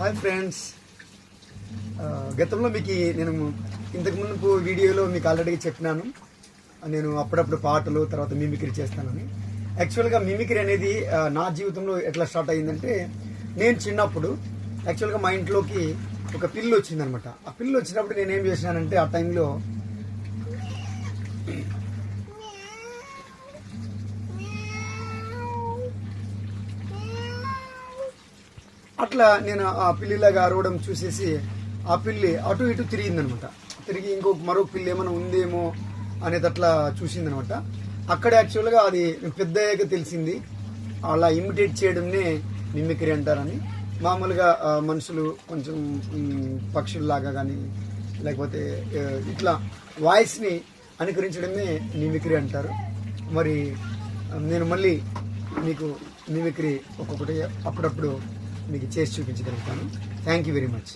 Hi friends uh, గతంలో మీకు నేను ఇంతకు మునుపు వీడియోలో మీకు ఆల్రెడీ చెప్పినాను. నేను అప్పుడప్పుడు పాటలు తర్వాత మిమిక్రీ చేస్తానని. యాక్చువల్గా మిమిక్రీ అనేది uh, నా జీవితంలో ఎట్లా స్టార్ట్ అయ్యిందంటే నేను చిన్నప్పుడు యాక్చువల్గా మా ఇంట్లోకి ఒక పిల్లు వచ్చిందనమాట. ఆ పిల్లు వచ్చినప్పుడు నేను ఏం చేసినానంటే ఆ టైంలో అట్లా నేను ఆ పిల్లిలాగా అరవడం చూసేసి ఆ పిల్లి అటు ఇటు తిరిగిందనమాట. తిరిగి ఇంకొక మరో పిల్లి ఏమైనా ఉందేమో అనేది అట్లా చూసిందనమాట. అక్కడ యాక్చువల్గా అది పెద్ద అయ్యాక తెలిసింది. అలా ఇమిటేట్ చేయడంనే మిమిక్రీ అంటారని. మామూలుగా మనుషులు కొంచెం పక్షుల్లాగా కానీ లేకపోతే ఇట్లా వాయిస్ని అనుకరించడమే మిమిక్రీ అంటారు. మరి నేను మళ్ళీ మీకు మిమిక్రీ ఒక్కొక్కటి అప్పుడప్పుడు మీకు చేసి చూపించగలుగుతాను. Thank you very much